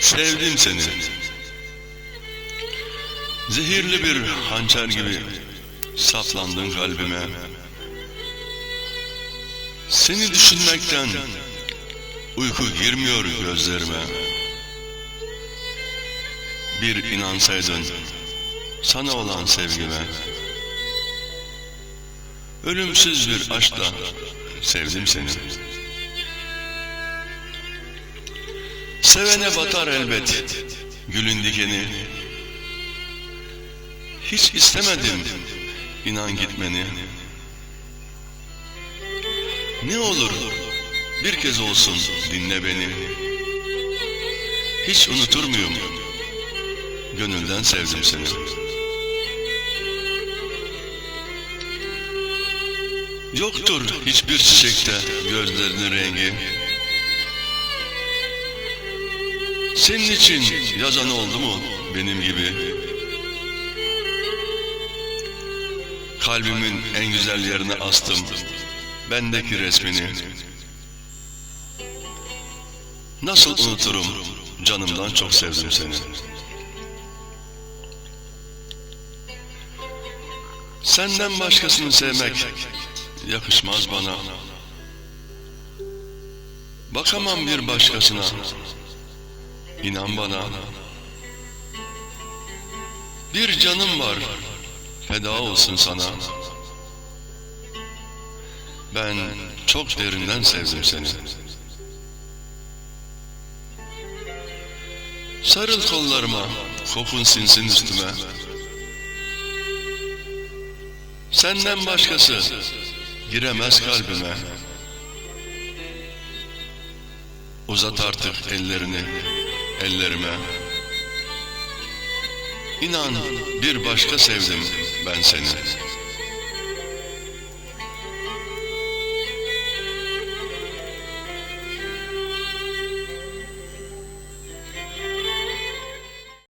Sevdim seni. Zehirli bir hançer gibi saplandın kalbime. Seni düşünmekten uyku girmiyor gözlerime. Bir inansaydın sana olan sevgime. Ölümsüz bir aşkla sevdim seni. Sevene batar elbet gülün dikeni. Hiç istemedim inan gitmeni. Ne olur bir kez olsun dinle beni. Hiç unutur muyum? Gönülden sevdim seni. Yoktur hiçbir çiçekte gözlerinin rengi. Senin için yazan oldu mu benim gibi? Kalbimin en güzel yerine astım bendeki resmini. Nasıl unuturum canımdan çok sevdim seni. Senden başkasını sevmek yakışmaz bana. Bakamam bir başkasına. İnan bana. Bir canım var. Feda olsun sana. Ben çok derinden sevdim seni. Sarıl kollarıma, kokun sinsin üstüme. Senden başkası giremez kalbime. Uzat artık ellerini ellerime. İnan bir başka sevdim ben seni.